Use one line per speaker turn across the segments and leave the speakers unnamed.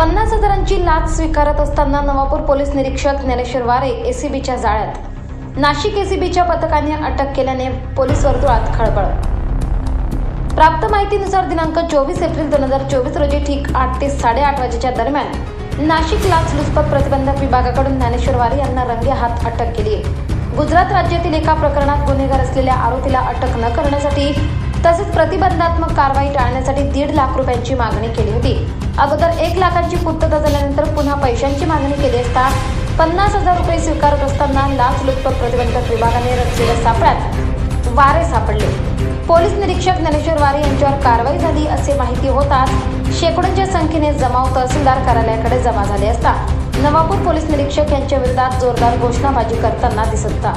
पन्नास हजारांची लाच स्वीकारत असताना नवापूर पोलीस निरीक्षक ज्ञानेश्वर वारे एसीबीच्या जाळ्यात. नाशिक एसीबीच्या पथकाने अटक केल्याने पोलीस वर्तुळात खळबळ. प्राप्त माहितीनुसार दिनांक चोवीस एप्रिल दोन हजार चोवीस रोजी ठीक आठ ते साडेआठ वाजेच्या दरम्यान नाशिक लाचलुचपत प्रतिबंधक विभागाकडून ज्ञानेश्वर वारे यांना रंगे हात अटक केली गुजरात राज्यातील एका प्रकरणात गुन्हेगार असलेल्या आरोपीला अटक न करण्यासाठी तसेच प्रतिबंधात्मक कारवाई टाळण्यासाठी दीड लाख रुपयांची मागणी केली होती. अगोदर एक लाखांची पूर्तता झाल्यानंतर पुन्हा पैशांची मागणी केली असता पन्नास हजार रुपये स्वीकारत असताना लाच लुचपत प्रतिबंधक विभागाने रचलेल्या सापळ्यात वारे सापडले. पोलीस निरीक्षक ज्ञानेश्वर वारे यांच्यावर कारवाई झाली असे माहिती होताच शेकडोंच्या संख्येने जमाव तहसीलदार कार्यालयाकडे जमा झाले असता नवापूर पोलीस निरीक्षक यांच्या विरोधात जोरदार घोषणाबाजी करताना दिसत होता.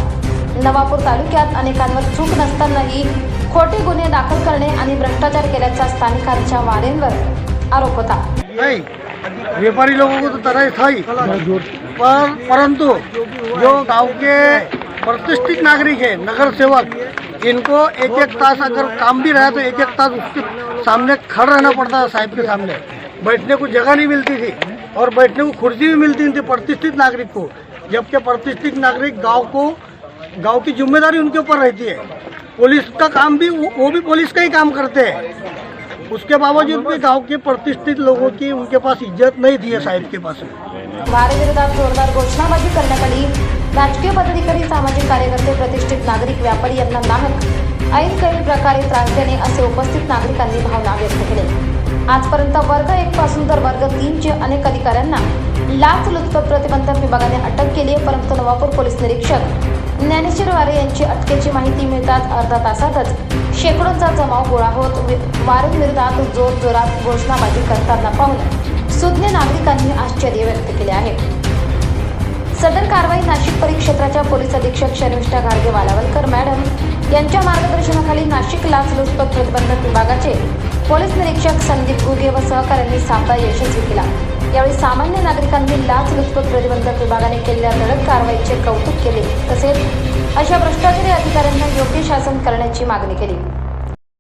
नवापूर तालुक्यात अनेकांवर चूक नसतानाही खोटे गुन्हे दाखल करणे आणि भ्रष्टाचार केल्याचा स्थानिकांच्या वारेंवर आरोप होता.
नहीं व्यापारी लोगों को तो तरह था ही पर परंतु जो गांव के प्रतिष्ठित नागरिक है नगर सेवक इनको एक एक तास अगर काम भी रहा तो एक एक तास उसके सामने खड़ा रहना पड़ता था साहिब के सामने. बैठने को जगह नहीं मिलती थी और बैठने को कुर्सी भी मिलती नहीं थी प्रतिष्ठित नागरिक को. जबकि प्रतिष्ठित नागरिक गांव को गांव की जिम्मेदारी उनके ऊपर रहती है. पुलिस का काम भी वो भी पुलिस का ही काम करते हैं। उसके बावजूद भी गांव के प्रतिष्ठित लोगों की उनके पास इज्जत नहीं थी है साहिब के पास।
वारे विरोधात जोरदार घोषणाबाजी करण्यात आली. राजकीय पदाधिकारी सामाजिक कार्यकर्ते प्रतिष्ठित नागरिक व्यापारी यांना नाहक. ऐन काही प्रकारे त्रास देणे असे उपस्थित नागरिकांनी भावना व्यक्त केले. आजपर्यंत वर्ग एक पासून तर वर्ग तीनचे अनेक अधिकाऱ्यांना लाच लुचपत प्रतिबंधक विभागाने अटक केली परंतु नवापूर पोलीस निरीक्षक ज्ञानेश्वर वारे यांची अटकेची माहिती मिळताच अर्धा तासातच शेकडोंचा जमाव गोळा होत वि- वारेंविरोधात जोर जोरात घोषणाबाजी करताना पाहून सुज्ञ नागरिकांनी आश्चर्य व्यक्त केले आहे. सदर कारवाई नाशिक परिक्षेत्राच्या पोलीस अधीक्षक शर्मिष्ठा घारगे वालावलकर मॅडम यांच्या मार्गदर्शनाखाली नाशिक लाचलुचपत प्रतिबंधक विभागाचे पोलीस निरीक्षक संदीप गुगे व सहकाऱ्यांनी सापळा यशस्वी केला. यावेळी सामान्य नागरिकांनी लाच लुचपत प्रतिबंधक विभागाने केलेल्या धडक कारवाईचे कौतुक केले. तसेच अशा भ्रष्टाचारी अधिकाऱ्यांना योग्य शासन करण्याची मागणी केली.